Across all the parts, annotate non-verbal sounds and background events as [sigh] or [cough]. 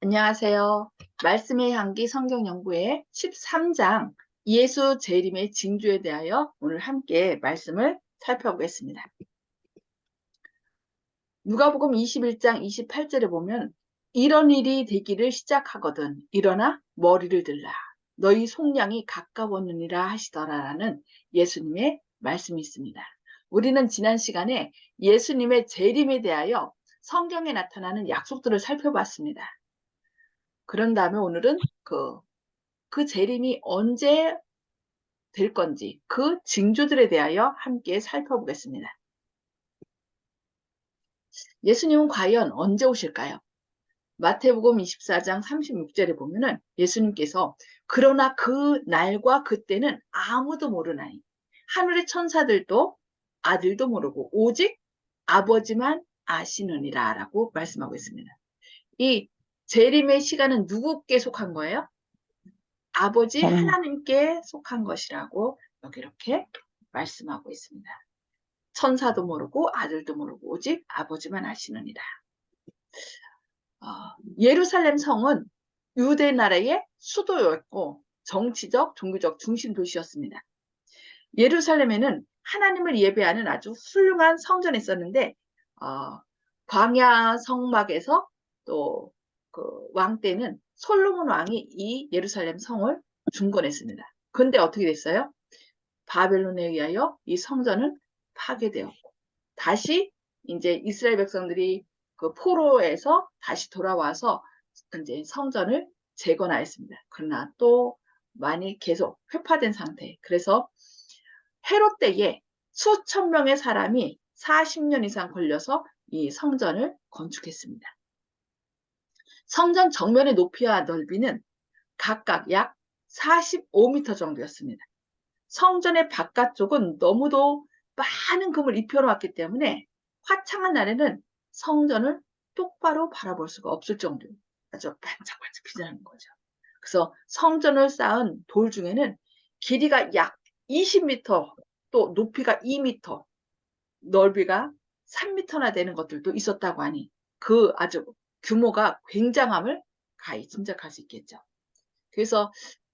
안녕하세요. 말씀의 향기 성경연구의 13장 예수 재림의 징조에 대하여 오늘 함께 말씀을 살펴보겠습니다. 누가복음 21장 28절에 보면 이런 일이 되기를 시작하거든 일어나 머리를 들라 너희 속량이 가까웠느니라 하시더라라는 예수님의 말씀이 있습니다. 우리는 지난 시간에 예수님의 재림에 대하여 성경에 나타나는 약속들을 살펴봤습니다. 그런 다음에 오늘은 그, 그 재림이 언제 될 건지 그 징조들에 대하여 함께 살펴보겠습니다. 예수님은 과연 언제 오실까요? 마태복음 24장 36절에 보면은 예수님께서 그러나 그 날과 그때는 아무도 모르나니 하늘의 천사들도 아들도 모르고 오직 아버지만 아시느니라 라고 말씀하고 있습니다. 이 재림의 시간은 누구께 속한 거예요? 아버지 음. 하나님께 속한 것이라고 여기 이렇게 말씀하고 있습니다. 천사도 모르고 아들도 모르고 오직 아버지만 아시느니라. 어, 예루살렘 성은 유대 나라의 수도였고 정치적, 종교적 중심 도시였습니다. 예루살렘에는 하나님을 예배하는 아주 훌륭한 성전이 있었는데 어, 광야 성막에서 또 그 왕 때는 솔로몬 왕이 이 예루살렘 성을 중건했습니다. 근데 어떻게 됐어요? 바벨론에 의하여 이 성전은 파괴되었고 다시 이제 이스라엘 백성들이 그 포로에서 다시 돌아와서 이제 성전을 재건하였습니다. 그러나 또 많이 계속 회파된 상태. 그래서 헤롯 때에 수천 명의 사람이 40년 이상 걸려서 이 성전을 건축했습니다. 성전 정면의 높이와 넓이는 각각 약 45m 정도였습니다. 성전의 바깥쪽은 너무도 많은 금을 입혀놓았기 때문에 화창한 날에는 성전을 똑바로 바라볼 수가 없을 정도로 아주 반짝반짝 빛나는 거죠. 그래서 성전을 쌓은 돌 중에는 길이가 약 20m, 또 높이가 2m, 넓이가 3m나 되는 것들도 있었다고 하니 그 아주 규모가 굉장함을 가히 짐작할 수 있겠죠. 그래서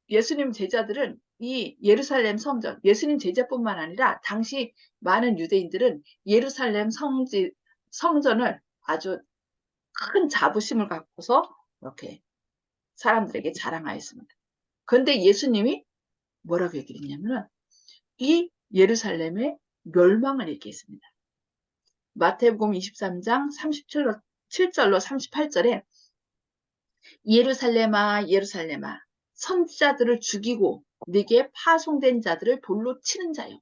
예수님 제자들은 이 예루살렘 성전, 예수님 제자뿐만 아니라 당시 많은 유대인들은 예루살렘 성지, 성전을 아주 큰 자부심을 갖고서 이렇게 사람들에게 자랑하였습니다. 그런데 예수님이 뭐라고 얘기를 했냐면 이 예루살렘의 멸망을 얘기했습니다. 마태복음 23장 37절 7절로 38절에 예루살렘아 예루살렘아 선지자들을 죽이고 네게 파송된 자들을 돌로 치는 자요.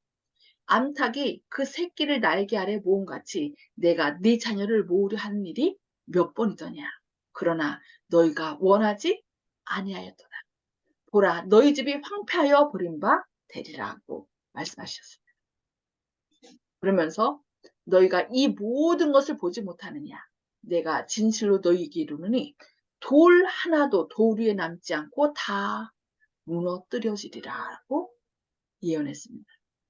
암탉이 그 새끼를 날개 아래 모음같이 내가 네 자녀를 모으려 하는 일이 몇 번이더냐? 그러나 너희가 원하지 아니하였도다. 보라 너희 집이 황폐하여 버린 바 되리라고 말씀하셨습니다. 그러면서 너희가 이 모든 것을 보지 못하느냐 내가 진실로 너희에게 이르노니 돌 하나도 돌 위에 남지 않고 다 무너뜨려지리라고 예언했습니다.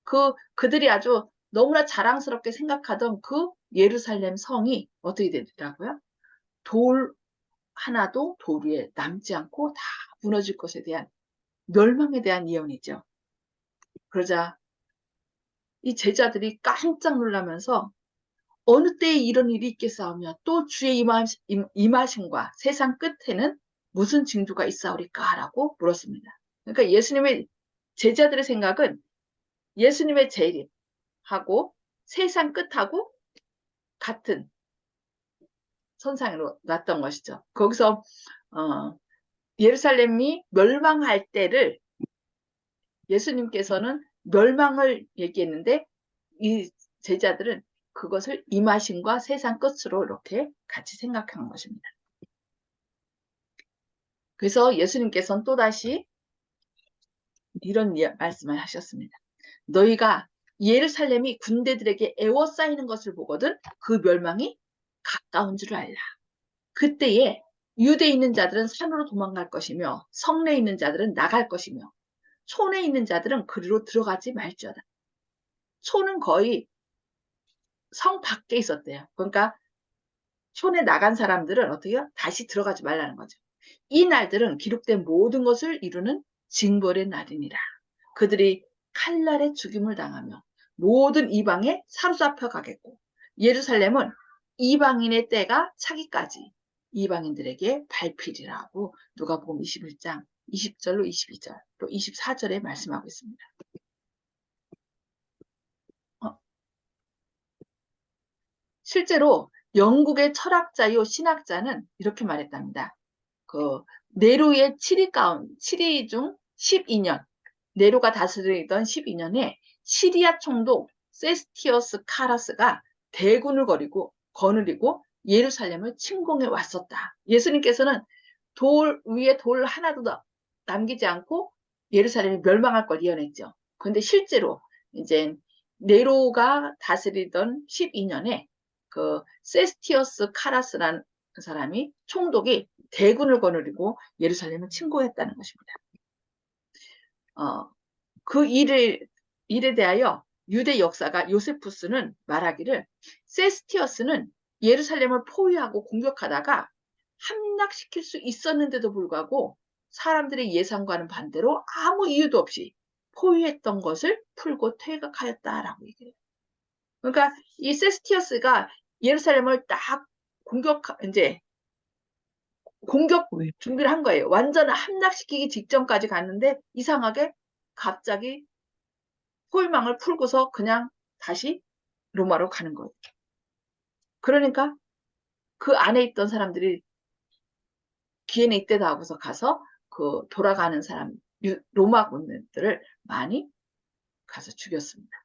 그 그들이 아주 너무나 자랑스럽게 생각하던 그 예루살렘 성이 어떻게 되더라고요? 돌 하나도 돌 위에 남지 않고 다 무너질 것에 대한 멸망에 대한 예언이죠. 그러자 이 제자들이 깜짝 놀라면서 어느 때에 이런 일이 있겠사오며 또 주의 임하심과 세상 끝에는 무슨 징조가 있사오리까? 라고 물었습니다. 그러니까 예수님의 제자들의 생각은 예수님의 재림하고 세상 끝하고 같은 선상으로 놨던 것이죠. 거기서 어, 예루살렘이 멸망할 때를 예수님께서는 멸망을 얘기했는데 이 제자들은 그것을 임하심과 세상 끝으로 이렇게 같이 생각한 것입니다. 그래서 예수님께서는 또다시 이런 말씀을 하셨습니다. 너희가 예루살렘이 군대들에게 애워싸이는 것을 보거든 그 멸망이 가까운 줄 알라. 그때에 유대에 있는 자들은 산으로 도망갈 것이며 성내에 있는 자들은 나갈 것이며 촌에 있는 자들은 그리로 들어가지 말지어다. 촌은 거의 성 밖에 있었대요. 그러니까 촌에 나간 사람들은 어떻게 요 다시 들어가지 말라는 거죠. 이 날들은 기록된 모든 것을 이루는 징벌의 날이니라. 그들이 칼날에 죽임을 당하며 모든 이방에 사로잡혀 가겠고 예루살렘은 이방인의 때가 차기까지 이방인들에게 발필이라고 누가복음 21장 20절로 22절 또 24절에 말씀하고 있습니다. 실제로 영국의 철학자요 신학자는 이렇게 말했답니다. 그 네로의 7위 가운 7위 중 12년 네로가 다스리던 12년에 시리아 총독 세스티어스 카라스가 대군을 거리고 거느리고 예루살렘을 침공해 왔었다. 예수님께서는 돌 위에 돌 하나도 남기지 않고 예루살렘이 멸망할 걸 예언했죠. 그런데 실제로 이제 네로가 다스리던 12년에 그 세스티어스 카라스라는 사람이 총독이 대군을 거느리고 예루살렘을 침공했다는 것입니다. 어, 그 일을, 일에 대하여 유대 역사가 요세푸스는 말하기를 세스티어스는 예루살렘을 포위하고 공격하다가 함락시킬 수 있었는데도 불구하고 사람들의 예상과는 반대로 아무 이유도 없이 포위했던 것을 풀고 퇴각하였다라고 얘기해요. 그러니까 이 세스티어스가 예루살렘을 딱 공격 이제 공격 준비를 한 거예요. 완전 함락시키기 직전까지 갔는데 이상하게 갑자기 포위망을 풀고서 그냥 다시 로마로 가는 거예요. 그러니까 그 안에 있던 사람들이 기회는 이때다 하고서 가서 그 돌아가는 사람 로마 군인들을 많이 가서 죽였습니다.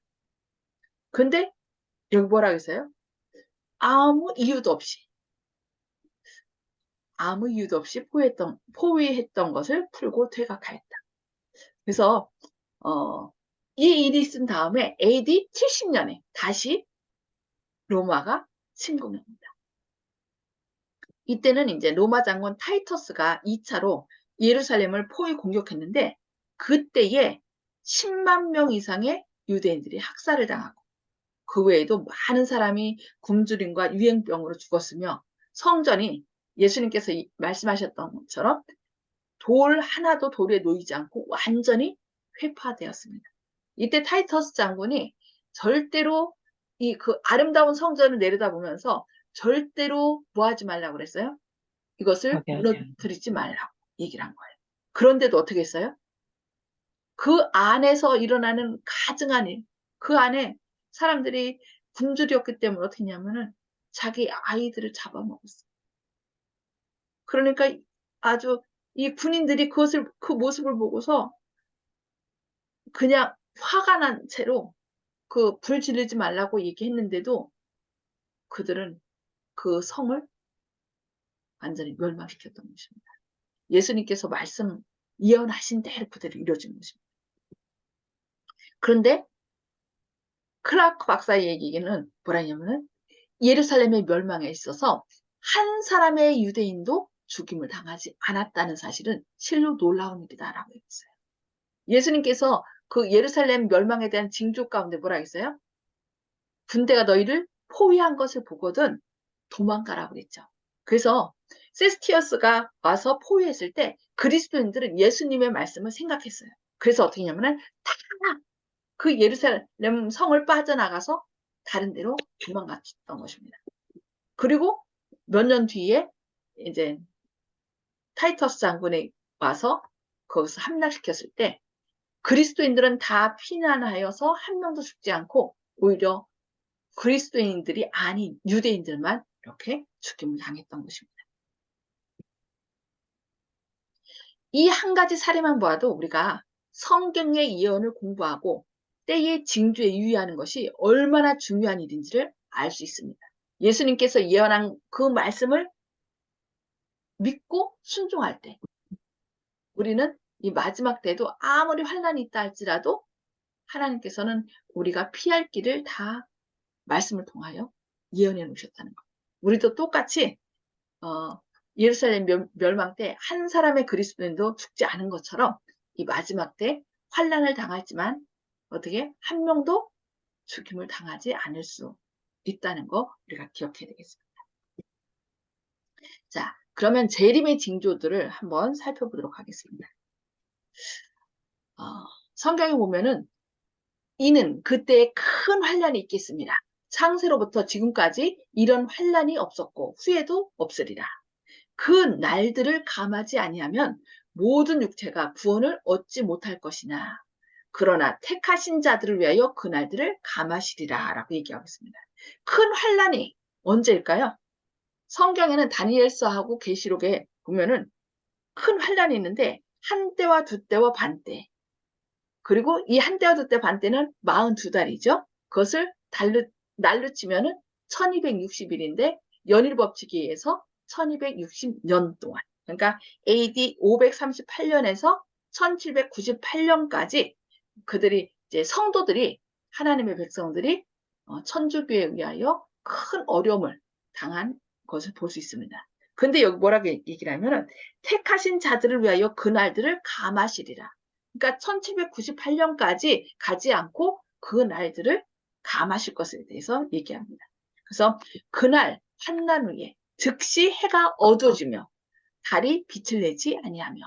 근데 여기 뭐라고 했어요? 아무 이유도 없이 아무 이유도 없이 포위했던, 포위했던 것을 풀고 퇴각하였다. 그래서 어, 이 일이 있은 다음에 AD 70년에 다시 로마가 침공합니다. 이때는 이제 로마 장군 타이터스가 2차로 예루살렘을 포위 공격했는데 그때에 10만 명 이상의 유대인들이 학살을 당하고 그 외에도 많은 사람이 굶주림과 유행병으로 죽었으며 성전이 예수님께서 말씀하셨던 것처럼 돌 하나도 돌에 놓이지 않고 완전히 회파되었습니다. 이때 타이터스 장군이 절대로 이 그 아름다운 성전을 내려다보면서 절대로 뭐 하지 말라고 그랬어요? 이것을 무너뜨리지 말라고 얘기를 한 거예요. 그런데도 어떻게 했어요? 그 안에서 일어나는 가증한 일, 그 안에 사람들이 굶주렸기 때문에 어떻게 했냐면은 자기 아이들을 잡아먹었어요. 그러니까 아주 이 군인들이 그것을 그 모습을 보고서 그냥 화가 난 채로 그 불 지르지 말라고 얘기했는데도 그들은 그 성을 완전히 멸망시켰던 것입니다. 예수님께서 말씀 예언하신 대로 그대로 이루어진 것입니다. 그런데 크라크 박사의 얘기는 뭐라냐면은 예루살렘의 멸망에 있어서 한 사람의 유대인도 죽임을 당하지 않았다는 사실은 실로 놀라운 일이다라고 했어요. 예수님께서 그 예루살렘 멸망에 대한 징조 가운데 뭐라 했어요? 군대가 너희를 포위한 것을 보거든 도망가라고 그랬죠. 그래서 세스티어스가 와서 포위했을 때 그리스도인들은 예수님의 말씀을 생각했어요. 그래서 어떻게 했냐면은 다 그 예루살렘 성을 빠져나가서 다른 데로 도망갔던 것입니다. 그리고 몇 년 뒤에 이제 타이터스 장군이 와서 거기서 함락시켰을 때 그리스도인들은 다 피난하여서 한 명도 죽지 않고 오히려 그리스도인들이 아닌 유대인들만 이렇게 죽임을 당했던 것입니다. 이 한 가지 사례만 보아도 우리가 성경의 예언을 공부하고 때의 징조에 유의하는 것이 얼마나 중요한 일인지를 알 수 있습니다. 예수님께서 예언한 그 말씀을 믿고 순종할 때 우리는 이 마지막 때도 아무리 환란이 있다 할지라도 하나님께서는 우리가 피할 길을 다 말씀을 통하여 예언해 놓으셨다는 것. 우리도 똑같이 어, 예루살렘 멸망 때 한 사람의 그리스도인도 죽지 않은 것처럼 이 마지막 때 환란을 당하지만 어떻게 한 명도 죽임을 당하지 않을 수 있다는 거 우리가 기억해야 되겠습니다. 자, 그러면 재림의 징조들을 한번 살펴보도록 하겠습니다. 어, 성경에 보면은 이는 그때에 큰 환란이 있겠습니다. 창세로부터 지금까지 이런 환란이 없었고 후에도 없으리라. 그 날들을 감하지 아니하면 모든 육체가 구원을 얻지 못할 것이나 그러나 택하신 자들을 위하여 그 날들을 감하시리라 라고 얘기하고 있습니다. 큰 환란이 언제일까요? 성경에는 다니엘서하고 계시록에 보면은 큰 환란이 있는데 한 때와 두 때와 반 때. 그리고 이 한 때와 두 때 반 때는 42달이죠. 그것을 달르, 날로 치면은 1260일인데 연일 법칙에 의해서 1260년 동안. 그러니까 AD 538년에서 1798년까지 그들이 이제 성도들이 하나님의 백성들이 어, 천주교에 의하여 큰 어려움을 당한 것을 볼 수 있습니다. 근데 여기 뭐라고 얘기를 하면은 택하신 자들을 위하여 그날들을 감하시리라. 그러니까 1798년까지 가지 않고 그 날들을 감하실 것에 대해서 얘기합니다. 그래서 그날 한난 후에 즉시 해가 어두워지며 달이 빛을 내지 아니하며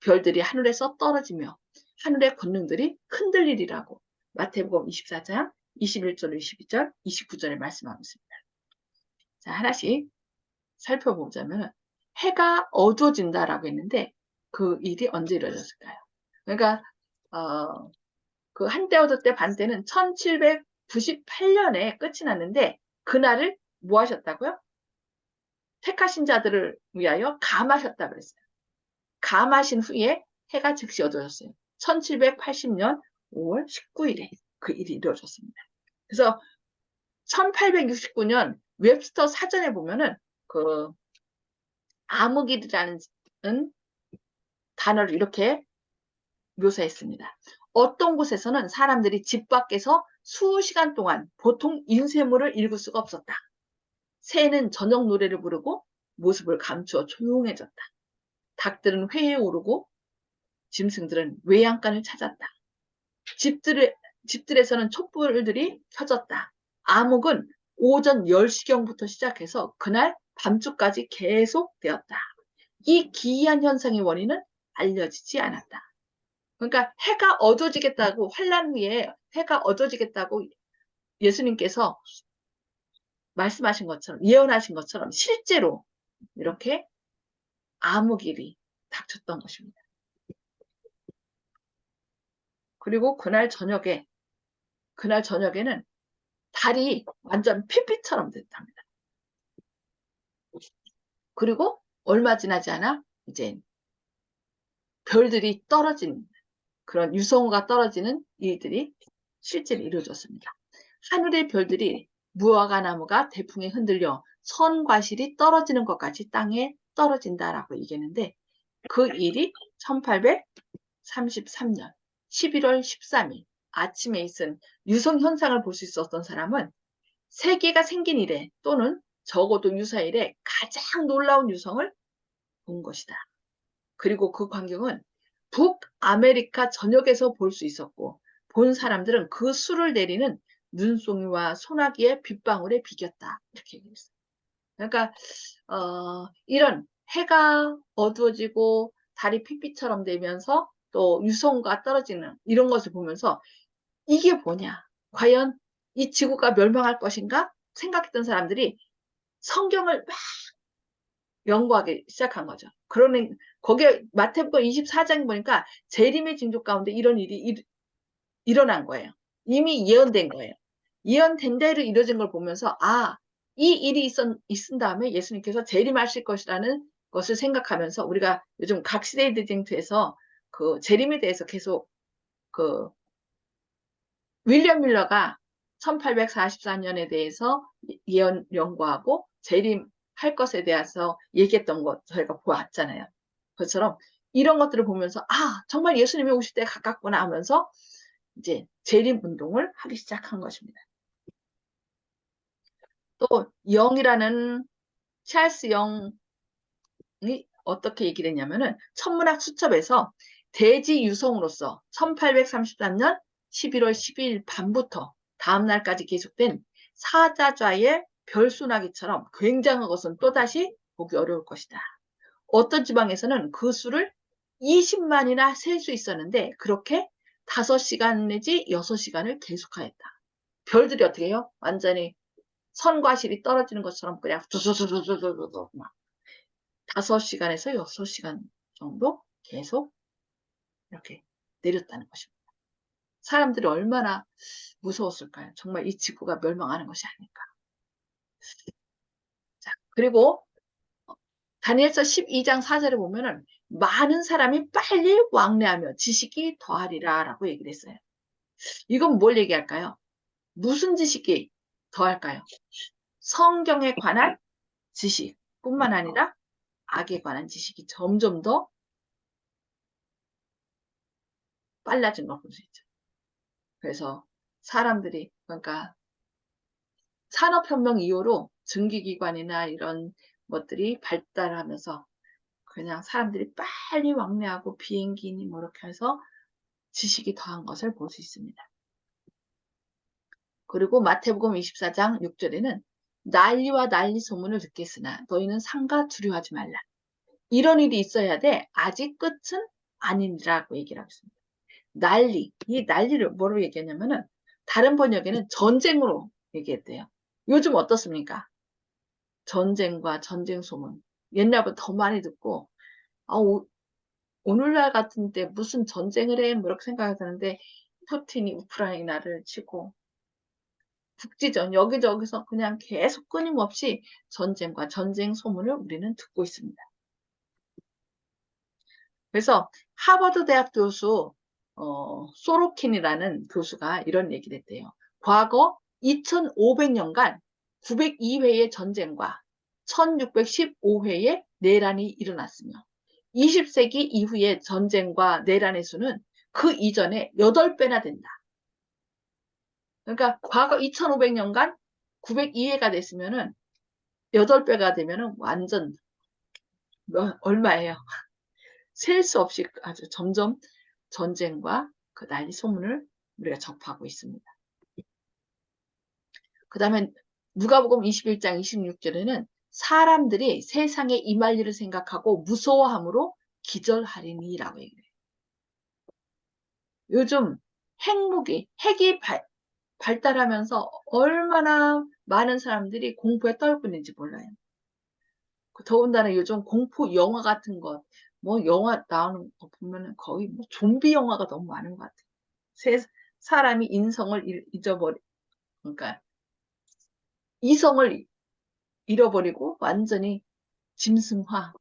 별들이 하늘에서 떨어지며 하늘의 권능들이 흔들리리라고 마태복음 24장 21절, 22절, 29절에 말씀하고 있습니다. 자, 하나씩 살펴보자면 해가 어두워진다라고 했는데 그 일이 언제 이루어졌을까요? 그러니까 어, 그 한때 얻을 때 반때는 1798년에 끝이 났는데 그날을 뭐 하셨다고요? 택하신 자들을 위하여 감하셨다 그랬어요. 감하신 후에 해가 즉시 어두워졌어요. 1780년 5월 19일에 그 일이 이루어졌습니다. 그래서 1869년 웹스터 사전에 보면은 그 암흑일이라는 단어를 이렇게 묘사했습니다. 어떤 곳에서는 사람들이 집 밖에서 수시간 동안 보통 인쇄물을 읽을 수가 없었다. 새는 저녁 노래를 부르고 모습을 감추어 조용해졌다. 닭들은 회에 오르고 짐승들은 외양간을 찾았다. 집들, 집들에서는 촛불들이 켜졌다. 암흑은 오전 10시경부터 시작해서 그날 밤중까지 계속되었다. 이 기이한 현상의 원인은 알려지지 않았다. 그러니까 해가 어두워지겠다고 환란 후에 해가 어두워지겠다고 예수님께서 말씀하신 것처럼 예언하신 것처럼 실제로 이렇게 암흑일이 닥쳤던 것입니다. 그리고 그날 저녁에 그날 저녁에는 달이 완전 피피처럼 됐답니다. 그리고 얼마 지나지 않아 이제 별들이 떨어진 그런 유성우가 떨어지는 일들이 실제로 이루어졌습니다. 하늘의 별들이 무화과 나무가 대풍에 흔들려 선과실이 떨어지는 것 같이 땅에 떨어진다라고 얘기했는데 그 일이 1833년 11월 13일 아침에 있은 유성 현상을 볼 수 있었던 사람은 세계가 생긴 이래 또는 적어도 유사일에 가장 놀라운 유성을 본 것이다. 그리고 그 광경은 북아메리카 전역에서 볼 수 있었고 본 사람들은 그 수를 내리는 눈송이와 소나기의 빗방울에 비겼다. 이렇게 얘기했어요. 그러니까 어, 이런 해가 어두워지고 달이 핏빛처럼 되면서 또 유성과 떨어지는 이런 것을 보면서 이게 뭐냐? 과연 이 지구가 멸망할 것인가? 생각했던 사람들이 성경을 막 연구하기 시작한 거죠. 그러는 거기에 마태복음 24장 보니까 재림의 징조 가운데 이런 일이 일, 일어난 거예요. 이미 예언된 거예요. 예언된 대로 이루어진 걸 보면서 아, 이 일이 있었, 있은 다음에 예수님께서 재림하실 것이라는 것을 생각하면서 우리가 요즘 각 시대의 디쟁트에서 그 재림에 대해서 계속 그 윌리엄 밀러가 1844년에 대해서 예언 연구하고 재림할 것에 대해서 얘기했던 것 저희가 보았잖아요. 그처럼 이런 것들을 보면서 아 정말 예수님이 오실 때 가깝구나 하면서 이제 재림 운동을 하기 시작한 것입니다. 또 영이라는 찰스 영이 어떻게 얘기를 했냐면은 천문학 수첩에서 대지 유성으로서 1833년 11월 12일 밤부터 다음 날까지 계속된 사자좌의 별소나기처럼 굉장한 것은 또다시 보기 어려울 것이다. 어떤 지방에서는 그 수를 20만이나 셀 수 있었는데 그렇게 5시간 내지 6시간을 계속하였다. 별들이 어떻게 해요? 완전히 선과 실이 떨어지는 것처럼 그냥 두두두두두두두 막 5시간에서 6시간 정도 계속 이렇게 내렸다는 것입니다. 사람들이 얼마나 무서웠을까요? 정말 이 지구가 멸망하는 것이 아닐까. 자, 그리고 다니엘서 12장 4절에 보면은 많은 사람이 빨리 왕래하며 지식이 더하리라 라고 얘기를 했어요. 이건 뭘 얘기할까요? 무슨 지식이 더할까요? 성경에 관한 지식뿐만 아니라 악에 관한 지식이 점점 더 빨라진 걸 볼 수 있죠. 그래서 사람들이 그러니까 산업혁명 이후로 증기기관이나 이런 것들이 발달하면서 그냥 사람들이 빨리 왕래하고 비행기니 뭐 이렇게 해서 지식이 더한 것을 볼 수 있습니다. 그리고 마태복음 24장 6절에는 난리와 난리 소문을 듣겠으나 너희는 상가 두려워하지 말라. 이런 일이 있어야 돼. 아직 끝은 아니라고 얘기를 하고 있습니다. 난리, 이 난리를 뭐로 얘기했냐면은 다른 번역에는 전쟁으로 얘기했대요. 요즘 어떻습니까? 전쟁과 전쟁 소문. 옛날보다 더 많이 듣고, 아, 오, 오늘날 같은 때 무슨 전쟁을 해? 뭐 이렇게 생각하는데, 푸틴이 우크라이나를 치고, 국지전, 여기저기서 그냥 계속 끊임없이 전쟁과 전쟁 소문을 우리는 듣고 있습니다. 그래서 하버드 대학 교수, 어, 소로킨이라는 교수가 이런 얘기를 했대요. 과거 2500년간 902회의 전쟁과 1615회의 내란이 일어났으며 20세기 이후의 전쟁과 내란의 수는 그 이전에 8배나 된다. 그러니까 과거 2500년간 902회가 됐으면 은 8배가 되면 은 완전 얼마예요? [laughs] 셀 수 없이 아주 점점 전쟁과 그 난리 소문을 우리가 접하고 있습니다. 그 다음에 누가복음 21장 26절에는 사람들이 세상에 임할 일을 생각하고 무서워함으로 기절하리니라고 얘기해요. 요즘 핵무기, 핵이 발, 발달하면서 얼마나 많은 사람들이 공포에 떨고 있는지 몰라요. 그 더군다나 요즘 공포 영화 같은 것, 뭐 영화 나오는 거 보면은 거의 뭐 좀비 영화가 너무 많은 것 같아요. 세, 사람이 인성을 잊어버리, 그러니까 이성을 잃어버리고 완전히 짐승화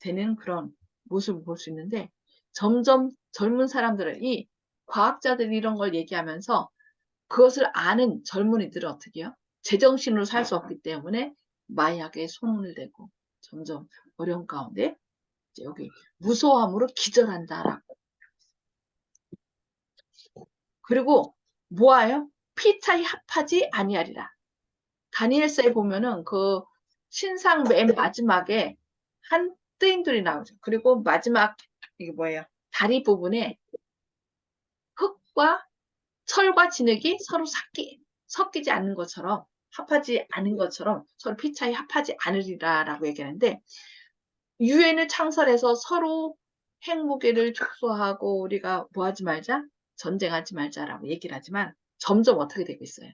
되는 그런 모습을 볼 수 있는데 점점 젊은 사람들은 이 과학자들이 이런 걸 얘기하면서 그것을 아는 젊은이들은 어떻게 해요? 제정신으로 살 수 없기 때문에 마약에 손을 대고 점점 어려운 가운데 여기 무서함으로 기절한다라고 그리고 뭐예요? 피차이 합하지 아니하리라 다니엘서에 보면은 그 신상 맨 마지막에 한 뜨임들이 나오죠. 그리고 마지막 이게 뭐예요? 다리 부분에 흙과 철과 진흙이 서로 섞이, 섞이지 않는 것처럼 합하지 않은 것처럼 서로 피차이 합하지 않으리라라고 얘기하는데 유엔을 창설해서 서로 핵무기를 축소하고 우리가 뭐 하지 말자 전쟁하지 말자라고 얘기를 하지만 점점 어떻게 되고 있어요?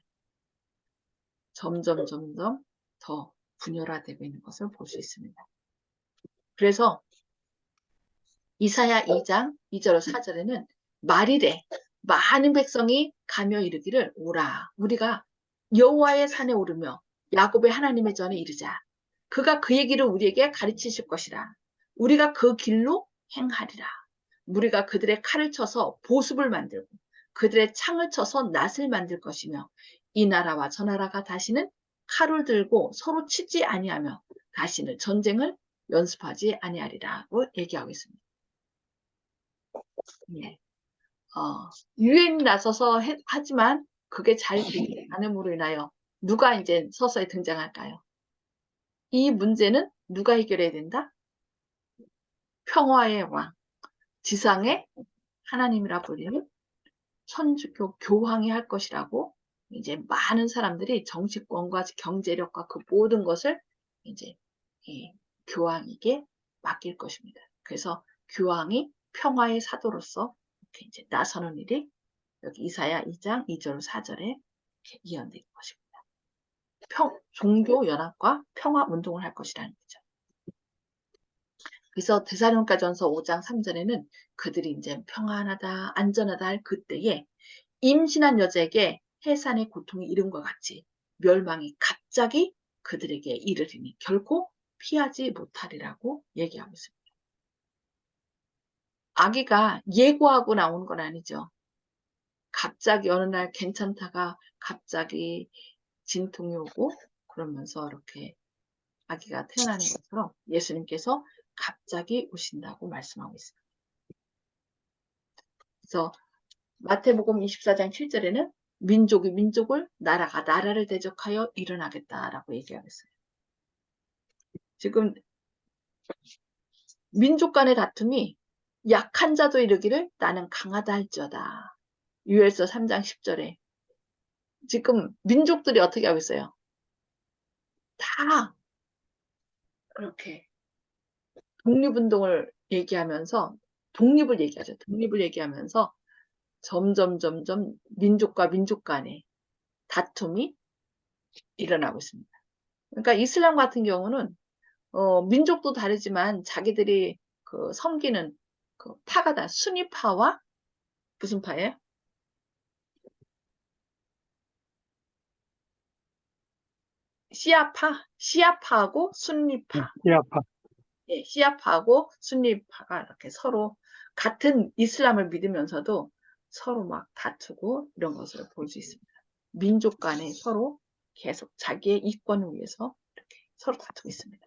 점점 점점 더 분열화되고 있는 것을 볼 수 있습니다. 그래서 이사야 2장 2절 4절에는 말이래 많은 백성이 가며 이르기를 오라 우리가 여호와의 산에 오르며 야곱의 하나님의 전에 이르자 그가 그 얘기를 우리에게 가르치실 것이라 우리가 그 길로 행하리라 우리가 그들의 칼을 쳐서 보습을 만들고 그들의 창을 쳐서 낫을 만들 것이며 이 나라와 저 나라가 다시는 칼을 들고 서로 치지 아니하며 다시는 전쟁을 연습하지 아니하리라고 얘기하고 있습니다. 예. 어, 유엔이 나서서 해, 하지만 그게 잘 되지 않음으로 인하여 누가 이제 서서히 등장할까요? 이 문제는 누가 해결해야 된다? 평화의 왕, 지상의 하나님이라 불리는 천주교 교황이 할 것이라고 이제 많은 사람들이 정치권과 경제력과 그 모든 것을 이제 교황에게 맡길 것입니다. 그래서 교황이 평화의 사도로서 이제 나서는 일이 여기 이사야 2장 2절 4절에 이렇게 이언된 것입니다. 평, 종교 연합과 평화 운동을 할 것이라는 거죠. 그래서 데살로니가전서 5장 3절에는 그들이 이제 평안하다, 안전하다 할 그때에 임신한 여자에게 해산의 고통이 이른 것 같이 멸망이 갑자기 그들에게 이르리니 결코 피하지 못하리라고 얘기하고 있습니다. 아기가 예고하고 나오는 건 아니죠. 갑자기 어느 날 괜찮다가 갑자기 진통이 오고 그러면서 이렇게 아기가 태어나는 것처럼 예수님께서 갑자기 오신다고 말씀하고 있습니다. 그래서 마태복음 24장 7절에는 민족이 민족을 나라가 나라를 대적하여 일어나겠다라고 얘기하고 있어요. 지금 민족 간의 다툼이 약한 자도 이르기를 나는 강하다 할지어다. 유엘서 3장 10절에 지금 민족들이 어떻게 하고 있어요? 다 그렇게 독립운동을 얘기하면서 독립을 얘기하죠. 독립을 얘기하면서 점점 점점 민족과 민족 간의 다툼이 일어나고 있습니다. 그러니까 이슬람 같은 경우는 어, 민족도 다르지만 자기들이 그 섬기는 그 파가 다 순위파와 무슨 파예요? 시아파, 시아파하고 순리파. 시아파. 예, 시아파하고 순리파가 이렇게 서로 같은 이슬람을 믿으면서도 서로 막 다투고 이런 것을 볼 수 있습니다. 민족 간에 서로 계속 자기의 이권을 위해서 이렇게 서로 다투고 있습니다.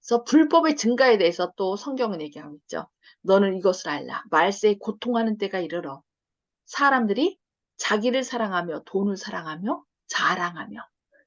그래서 불법의 증가에 대해서 또 성경은 얘기하고 있죠. 너는 이것을 알라. 말세에 고통하는 때가 이르러 사람들이 자기를 사랑하며 돈을 사랑하며 자랑하며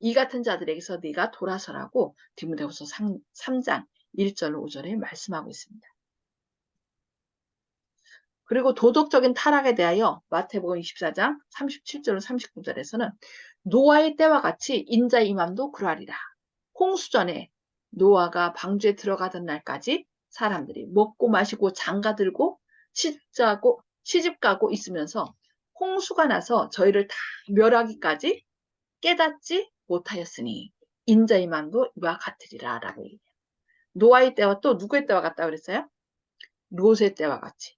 이 같은 자들에게서 네가 돌아서라고 디모데후서 3장 1절 5절에 말씀하고 있습니다. 그리고 도덕적인 타락에 대하여 마태복음 24장 37절 39절에서는 노아의 때와 같이 인자의 임함도 그러하리라. 홍수 전에 노아가 방주에 들어가던 날까지 사람들이 먹고 마시고 장가 들고 시집가고, 시집 가고 있으면서 홍수가 나서 저희를 다 멸하기까지 깨닫지 못하였으니 인자의 만도 이와 같으리라 라고 얘기해요. 노아의 때와 또 누구의 때와 같다 그랬어요? 롯의 때와 같이.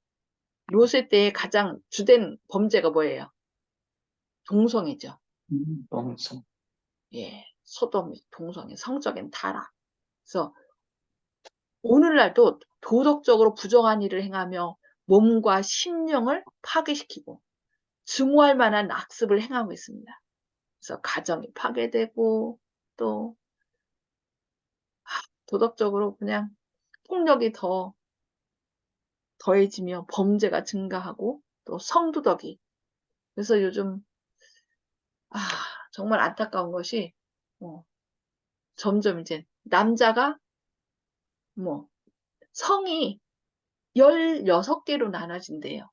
롯의 때의 가장 주된 범죄가 뭐예요? 동성이죠. 음, 동성. 예, 소돔, 동성애, 성적인 타락. 그래서 오늘날도 도덕적으로 부정한 일을 행하며 몸과 심령을 파괴시키고 증오할 만한 악습을 행하고 있습니다. 그래서 가정이 파괴되고 또 도덕적으로 그냥 폭력이 더 더해지며 범죄가 증가하고 또 성도덕이 그래서 요즘 아 정말 안타까운 것이 뭐 점점 이제 남자가 뭐 성이 16개로 나눠진대요.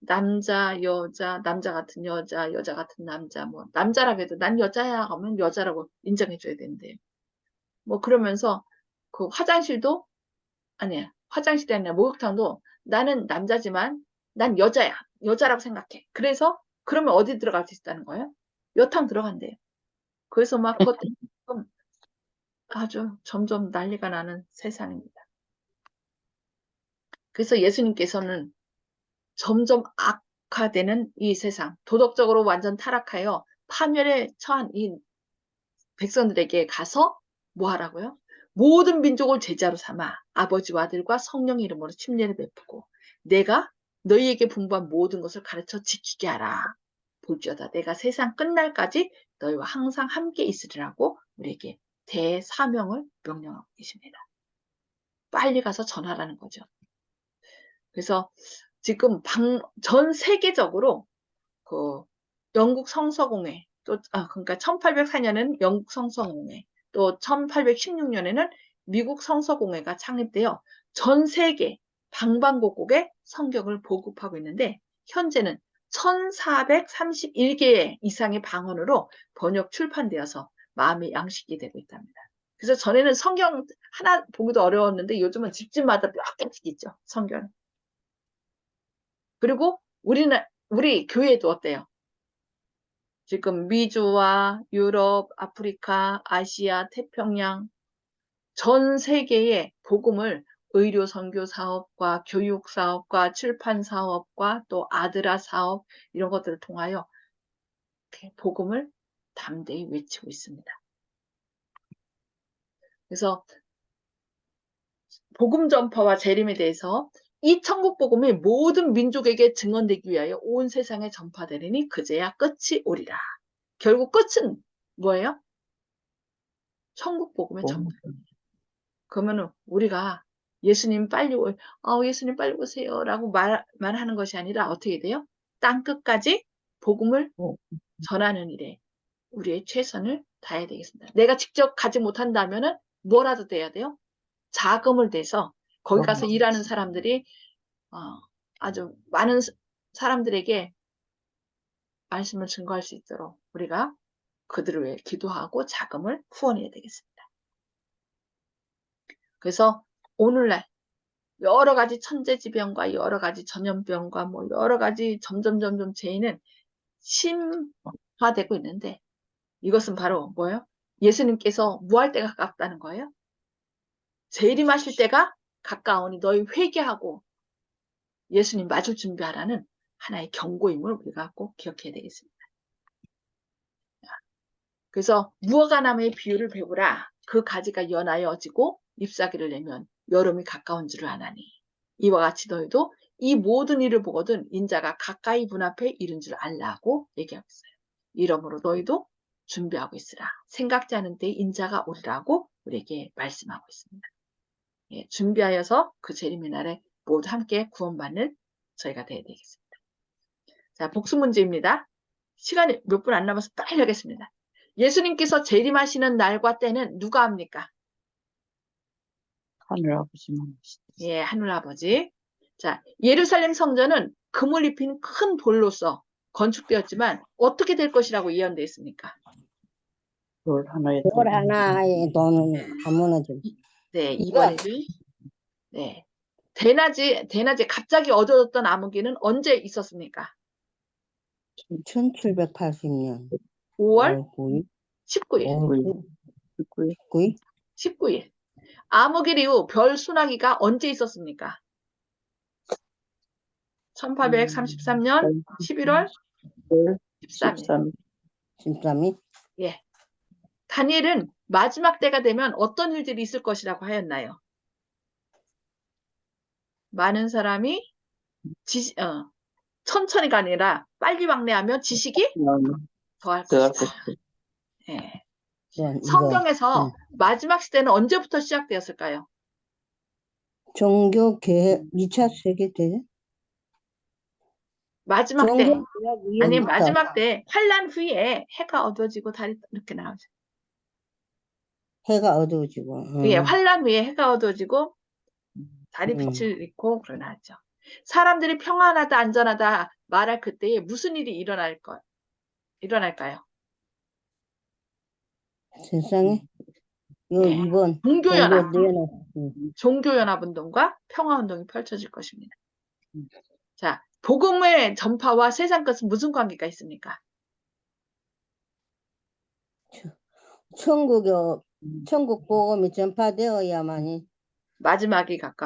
남자, 여자, 남자 같은 여자, 여자 같은 남자, 뭐, 남자라고 해도 난 여자야 하면 여자라고 인정해줘야 된대요. 뭐, 그러면서 그 화장실도, 아니야, 화장실이 아니라 목욕탕도 나는 남자지만 난 여자야. 여자라고 생각해. 그래서, 그러면 어디 들어갈 수 있다는 거예요? 여탕 들어간대요. 그래서 막 그것 때문에 아주 점점 난리가 나는 세상입니다. 그래서 예수님께서는 점점 악화되는 이 세상, 도덕적으로 완전 타락하여 파멸에 처한 이 백성들에게 가서 뭐 하라고요? 모든 민족을 제자로 삼아 아버지와 아들과 성령 이름으로 침례를 베푸고 내가 너희에게 분부한 모든 것을 가르쳐 지키게 하라. 볼지어다 내가 세상 끝날까지 너희와 항상 함께 있으리라고 우리에게 대사명을 명령하고 계십니다. 빨리 가서 전하라는 거죠. 그래서 지금 방, 전 세계적으로 그 영국 성서공회 또 아, 그러니까 1804년에는 영국 성서공회 또 1816년에는 미국 성서공회가 창립되어 전 세계 방방곡곡에 성경을 보급하고 있는데 현재는 1431개 이상의 방언으로 번역 출판되어서 마음의 양식이 되고 있답니다. 그래서 전에는 성경 하나 보기도 어려웠는데 요즘은 집집마다 몇 개씩 있죠. 성경. 그리고 우리는 우리 교회도 어때요? 지금 미주와 유럽, 아프리카, 아시아, 태평양 전 세계의 복음을 의료 선교 사업과 교육 사업과 출판 사업과 또 아드라 사업 이런 것들을 통하여 복음을 담대히 외치고 있습니다. 그래서 복음 전파와 재림에 대해서 이 천국 복음이 모든 민족에게 증언되기 위하여 온 세상에 전파되리니 그제야 끝이 오리라. 결국 끝은 뭐예요? 천국 복음의 전파. 그러면은 우리가 예수님 빨리 오, 어, 예수님 빨리 오세요라고 말, 말하는 것이 아니라 어떻게 돼요? 땅 끝까지 복음을 어. 전하는 일에 우리의 최선을 다해야 되겠습니다. 내가 직접 가지 못한다면은 뭐라도 돼야 돼요? 자금을 대서 거기 가서 어. 일하는 사람들이 어, 아주 많은 사- 사람들에게 말씀을 증거할 수 있도록 우리가 그들을 위해 기도하고 자금을 후원해야 되겠습니다. 그래서 오늘날 여러 가지 천재지변과 여러 가지 전염병과 뭐 여러 가지 점점 점점 죄는 심화되고 있는데 이것은 바로 뭐예요? 예수님께서 무할 때가 가깝다는 거예요. 재림하실 때가 가까우니 너희 회개하고 예수님 맞을 준비하라는 하나의 경고임을 우리가 꼭 기억해야 되겠습니다. 그래서 무화과나무의 비유를 배우라. 그 가지가 연하여지고 잎사귀를 내면 여름이 가까운 줄을 아나니. 이와 같이 너희도 이 모든 일을 보거든 인자가 가까이 분 앞에 이른 줄 알라고 얘기하고 있어요. 이러므로 너희도 준비하고 있으라. 생각지 않은 때에 인자가 오리라고 우리에게 말씀하고 있습니다. 예, 준비하여서 그 재림의 날에 모두 함께 구원받는 저희가 되어야 되겠습니다. 자, 복수 문제입니다. 시간이 몇 분 안 남아서 빨리 하겠습니다. 예수님께서 재림하시는 날과 때는 누가 합니까? 하늘 아버지만 하시죠. 예, 하늘 아버지. 자, 예루살렘 성전은 금을 입힌 큰 돌로서 건축되었지만 어떻게 될 것이라고 예언되어 있습니까? 돌 하나에 돌 하나에 돈은 안 무너짐. 네, 이거. 2번이죠. 네. 대낮이, 대낮에 갑자기 어두워졌던 암흑기는 언제 있었습니까? 1780년 5월 9일, 19일. 5월 듣고요. 9일, 19일. 암흑일 이후 별 순하기가 언제 있었습니까? 1833년 11월 13일. 13일 13일, 예. 다니엘은 마지막 때가 되면 어떤 일들이 있을 것이라고 하였나요? 많은 사람이 지, 어, 천천히가 아니라 빨리 왕래하며 지식이 더할 것이다. 예. 이거 성경에서 음. 마지막 시대는 언제부터 시작되었을까요? 종교 개혁 2차 세계 대전? 마지막 때 아니 마지막 때 환란 후에 해가 어두워지고 달이 이렇게 나오죠. 해가 어두워지고. 음. 예, 환란 후에 해가 어두워지고 달이 음. 빛을 잃고 그러나죠. 사람들이 평안하다 안전하다 말할 그때에 무슨 일이 일어날 거 일어날까요? 세상에 요 예. 2번 종교연합, 음. 종교연합 운동과 평화운동이 펼쳐질 것입니다. 음. 자, 복음의 전파와 세상 것은 무슨 관계가 있습니까? 천국의 천국 복음이 전파되어야만이 마지막이 가까